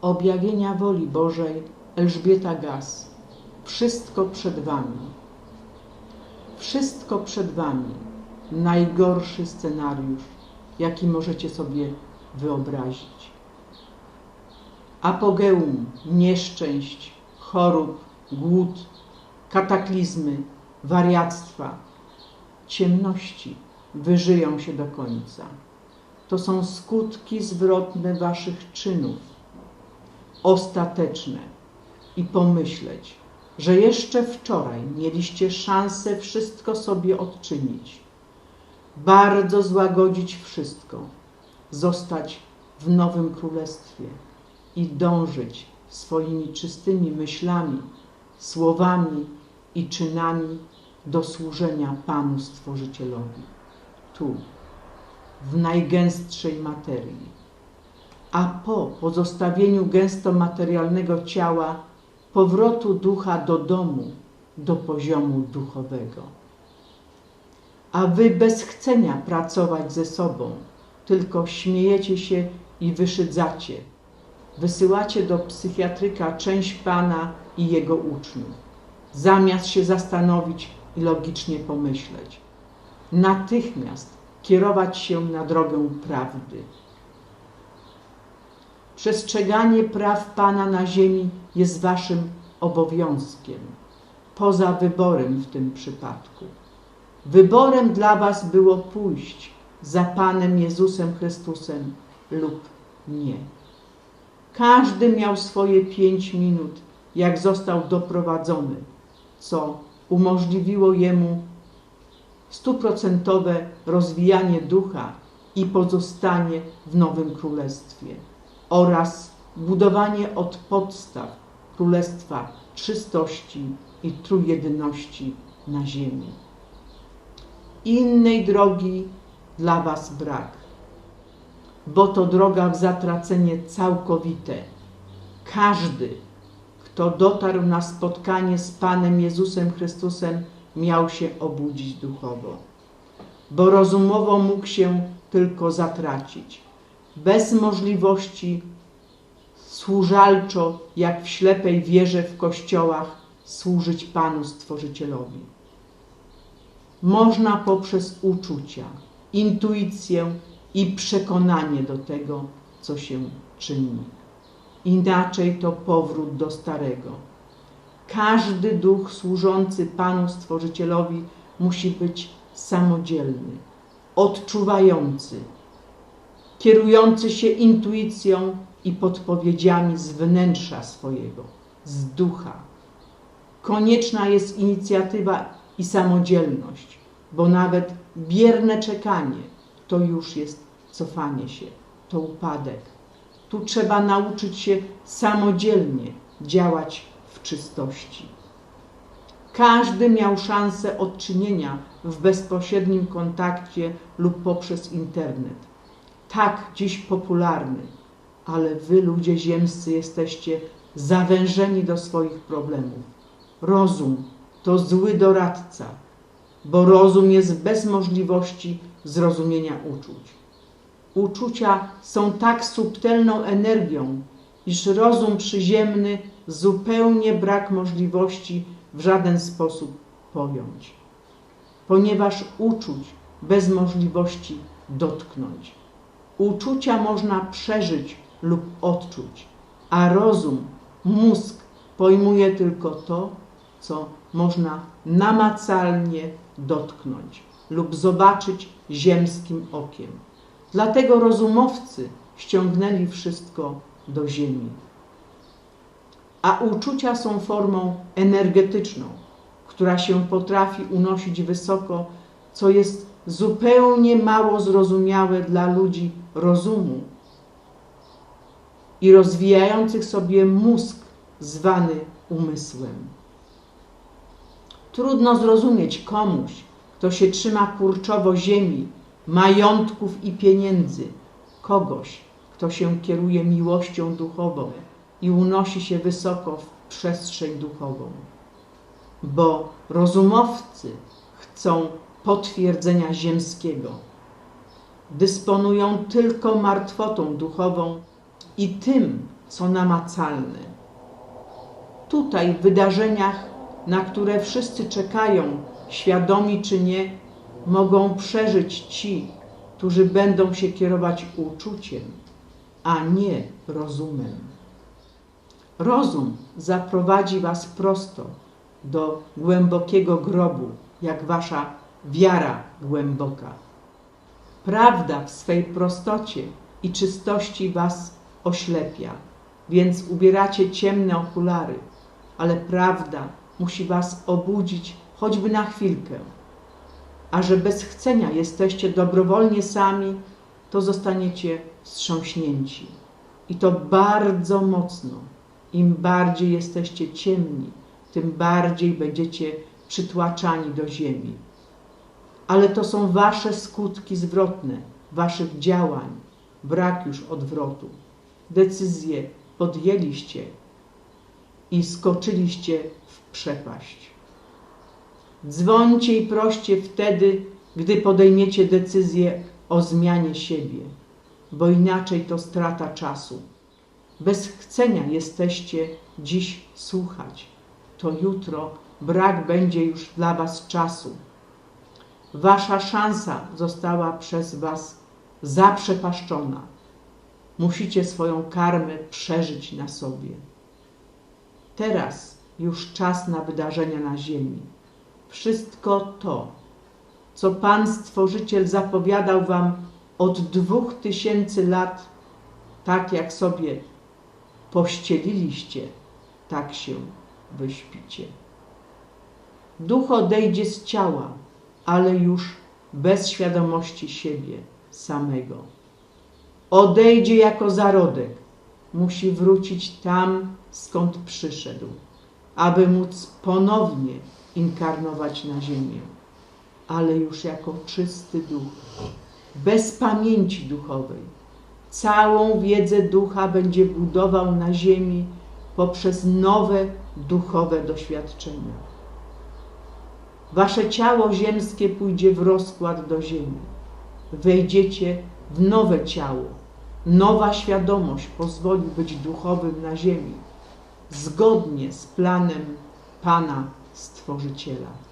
objawienia woli Bożej Elżbieta Gaz. Wszystko przed Wami. Wszystko przed Wami. Najgorszy scenariusz, jaki możecie sobie wyobrazić. Apogeum nieszczęść, chorób, głód, kataklizmy, wariactwa, ciemności wyżyją się do końca. To są skutki zwrotne Waszych czynów, ostateczne. I pomyśleć, że jeszcze wczoraj mieliście szansę wszystko sobie odczynić, bardzo złagodzić wszystko, zostać w nowym królestwie i dążyć swoimi czystymi myślami, słowami i czynami do służenia Panu Stworzycielowi. Tu, w najgęstszej materii. A po pozostawieniu gęsto materialnego ciała, powrotu ducha do domu, do poziomu duchowego. A wy bez chcenia pracować ze sobą, tylko śmiejecie się i wyszydzacie. Wysyłacie do psychiatryka część Pana i jego uczniów, zamiast się zastanowić i logicznie pomyśleć. Natychmiast kierować się na drogę prawdy. Przestrzeganie praw Pana na ziemi jest waszym obowiązkiem, poza wyborem w tym przypadku. Wyborem dla was było pójść za Panem Jezusem Chrystusem lub nie. Każdy miał swoje pięć minut, jak został doprowadzony, co umożliwiło jemu stuprocentowe rozwijanie ducha i pozostanie w Nowym Królestwie oraz budowanie od podstaw Królestwa czystości i trójjedyności na ziemi. Innej drogi dla Was brak, bo to droga w zatracenie całkowite. Każdy, kto dotarł na spotkanie z Panem Jezusem Chrystusem, miał się obudzić duchowo, bo rozumowo mógł się tylko zatracić, bez możliwości służalczo, jak w ślepej wierze w kościołach, służyć Panu Stworzycielowi. Można poprzez uczucia, intuicję i przekonanie do tego, co się czyni. Inaczej to powrót do starego. Każdy duch służący Panu Stworzycielowi musi być samodzielny, odczuwający, kierujący się intuicją i podpowiedziami z wnętrza swojego, z ducha. Konieczna jest inicjatywa i samodzielność, bo nawet bierne czekanie to już jest cofanie się, to upadek. Tu trzeba nauczyć się samodzielnie działać w czystości. Każdy miał szansę odczynienia w bezpośrednim kontakcie lub poprzez internet. Tak dziś popularny, ale wy, ludzie ziemscy, jesteście zawężeni do swoich problemów. Rozum to zły doradca, bo rozum jest bez możliwości zrozumienia uczuć. Uczucia są tak subtelną energią, iż rozum przyziemny zupełnie brak możliwości w żaden sposób pojąć, ponieważ uczuć bez możliwości dotknąć. Uczucia można przeżyć lub odczuć, a rozum, mózg pojmuje tylko to, co można namacalnie dotknąć lub zobaczyć ziemskim okiem. Dlatego rozumowcy ściągnęli wszystko do ziemi. A uczucia są formą energetyczną, która się potrafi unosić wysoko, co jest zupełnie mało zrozumiałe dla ludzi rozumu i rozwijających sobie mózg zwany umysłem. Trudno zrozumieć komuś, kto się trzyma kurczowo ziemi, majątków i pieniędzy, kogoś, kto się kieruje miłością duchową i unosi się wysoko w przestrzeń duchową. Bo rozumowcy chcą potwierdzenia ziemskiego. Dysponują tylko martwotą duchową i tym, są namacalne. Tutaj w wydarzeniach, na które wszyscy czekają, świadomi czy nie, mogą przeżyć ci, którzy będą się kierować uczuciem, a nie rozumem. Rozum zaprowadzi was prosto do głębokiego grobu, jak wasza wiara głęboka. Prawda w swej prostocie i czystości was oślepia, więc ubieracie ciemne okulary, ale prawda musi was obudzić choćby na chwilkę. A że bez chcenia jesteście dobrowolnie sami, to zostaniecie wstrząśnięci. I to bardzo mocno. Im bardziej jesteście ciemni, tym bardziej będziecie przytłaczani do ziemi. Ale to są wasze skutki zwrotne, waszych działań, brak już odwrotu. Decyzje podjęliście i skoczyliście w przepaść. Dzwońcie i proście wtedy, gdy podejmiecie decyzję o zmianie siebie, bo inaczej to strata czasu. Bez chcenia jesteście dziś słuchać, to jutro brak będzie już dla Was czasu. Wasza szansa została przez Was zaprzepaszczona. Musicie swoją karmę przeżyć na sobie. Teraz już czas na wydarzenia na ziemi. Wszystko to, co Pan Stworzyciel zapowiadał Wam od dwóch tysięcy lat, tak jak sobie pościeliliście, tak się wyśpicie. Duch odejdzie z ciała, ale już bez świadomości siebie samego. Odejdzie jako zarodek, musi wrócić tam, skąd przyszedł, aby móc ponownie inkarnować na ziemię, ale już jako czysty duch, bez pamięci duchowej. Całą wiedzę ducha będzie budował na ziemi poprzez nowe duchowe doświadczenia. Wasze ciało ziemskie pójdzie w rozkład do ziemi. Wejdziecie w nowe ciało. Nowa świadomość pozwoli być duchowym na ziemi, zgodnie z planem Pana Stworzyciela.